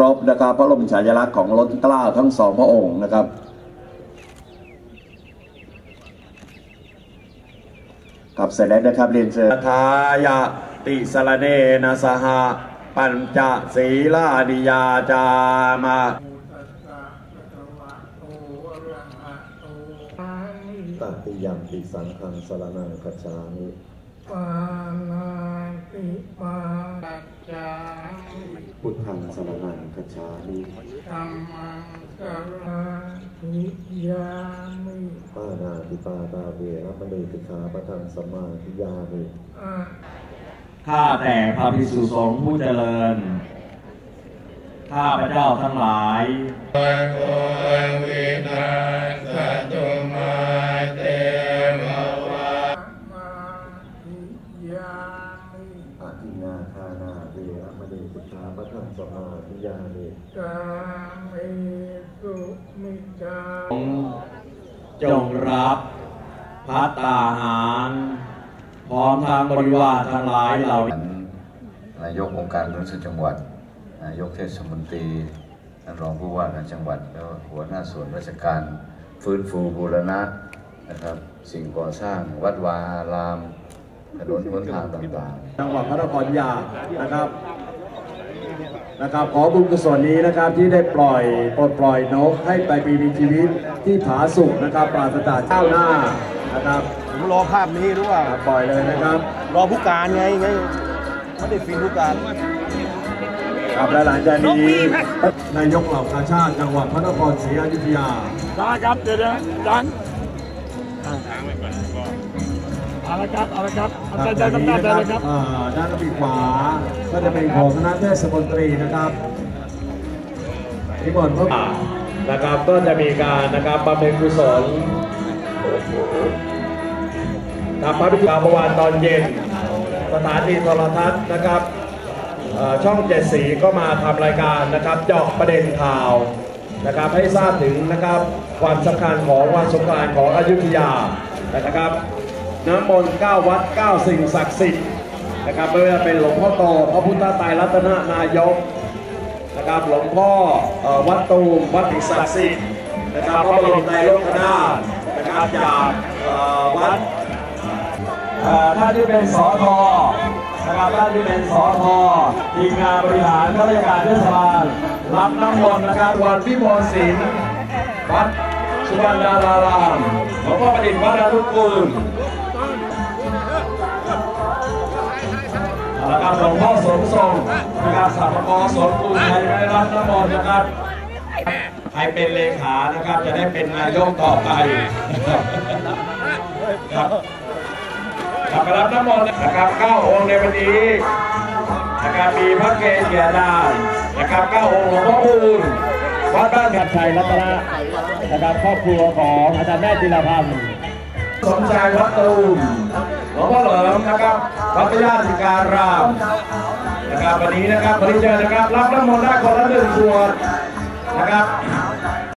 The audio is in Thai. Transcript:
รบนะครับพระบรมฉายาลักษณ์ของรถเกล้าทั้งสองพระองค์นะครับ กับเสร็จแล้วนะครับเรียนเชิญทายาติสรเนนะสหปัญจศีลานิยาจามาตติยมปิสังฆังสรนังคัจฉามิปานาติปาตัจจามิ พุทธังสรนังคัจฉามิธัมมังสรณิยามิปานาติปาตาเวรมณีติขาปะทังสมมาธิยามิอะข้าแต่พระภิกษุสงฆ์ผู้เจริญ ข้าพระเจ้าทั้งหลายโกวินา สมาธิยามิกามสุมิจาจงรับพัตตาหารพร้อมทางบริวารทั้งหลายเหล่านี้นายกองค์การบริหารส่วนจังหวัด นายกเทศมนตรีท่านรองผู้ว่าการจังหวัดแล้วหัวหน้าส่วนราชการฟื้นฟูบูรณะนะครับสิ่งก่อสร้างวัดวารามถนนหนทางต่างๆจังหวัดพระนครยานะครับ นะครับขอบุญกุศลนี้นะครับที่ได้ปล่อยปลดปล่อยนกให้ไปมีชีวิตที่ผาสุกนะครับปราศจากเจ้าวหน้านะครับผมรอภาพนี้รู้ว่าปล่อยเลยนะครับ รอผู้การไงไงไม่ได้ฟินผู้การครับและหลังจากนี้นายกเหล่ากาชาติจังหวัดพระนครศรีอยุธยาได้ครับเดี๋ยวนะดันเอาละครับเอาละครับเอาใจใจด้านกำนี้นันนะได้คเลรับยครับอ่าด้านปีกขวาก็จะเป็นของคณะเทศมนตรีนะครับที่หมดเมื่อนะครับก็จะมีการนะครับบำเพ็ญกุศลทำพระพิธีเมื่อวานตอนเย็นสถานีโทรทัศน์นะครับเอ่อช่องเจ็ดสีก็มาทำรายการนะครับเจาะประเด็นข่าวนะครับให้ทราบถึงนะครับความสำคัญของวันสงกรานต์ของอยุธยานะครับ น้ำมนต์9วัด 9 สิ่งศักดิ์สิทธิ์นะครับไม่ว่าจะเป็นหลวงพ่อโตพระพุทธไตรรัตนนายกนะครับหลวงพ่อวัดตูมวัดศักดิ์สิทธิ์นะครับพระบรมไตรโลกนาถนะครับจากวัดท่านที่เป็นสอทอนะครับท่านที่เป็นสอทอทีมงานบริหารข้าราชการเทศบาลรับน้ำมนต์นะครับวันพิมลศิลป์วัดสุวรรณดารามหลวงพ่อประดิษฐ์วัดอรุกุล สัมภาระสมกุลไทยไม่รับน้ำมนต์นะครับ ใครเป็นเลขานะครับ จะได้เป็นนายกต่อไปครับรับรับน้ำมนต์นะครับเก้าองค์ในวันนี้นะครับมีพระเกศเกียรดานะครับเก้าองค์หลวงพ่อคูณวัดบ้านขัดชัยรัตนะนะครับครอบครัวของอาจารย์แม่จิรพันธ์สมชายวัดตูมหลวงพ่อเหลิมนะครับวัดพญาธิการาม วันนี้นะครับขอเรียนเชิญนะครับ รับน้ำมนต์ได้คนละหนึ่งขวดนะครับ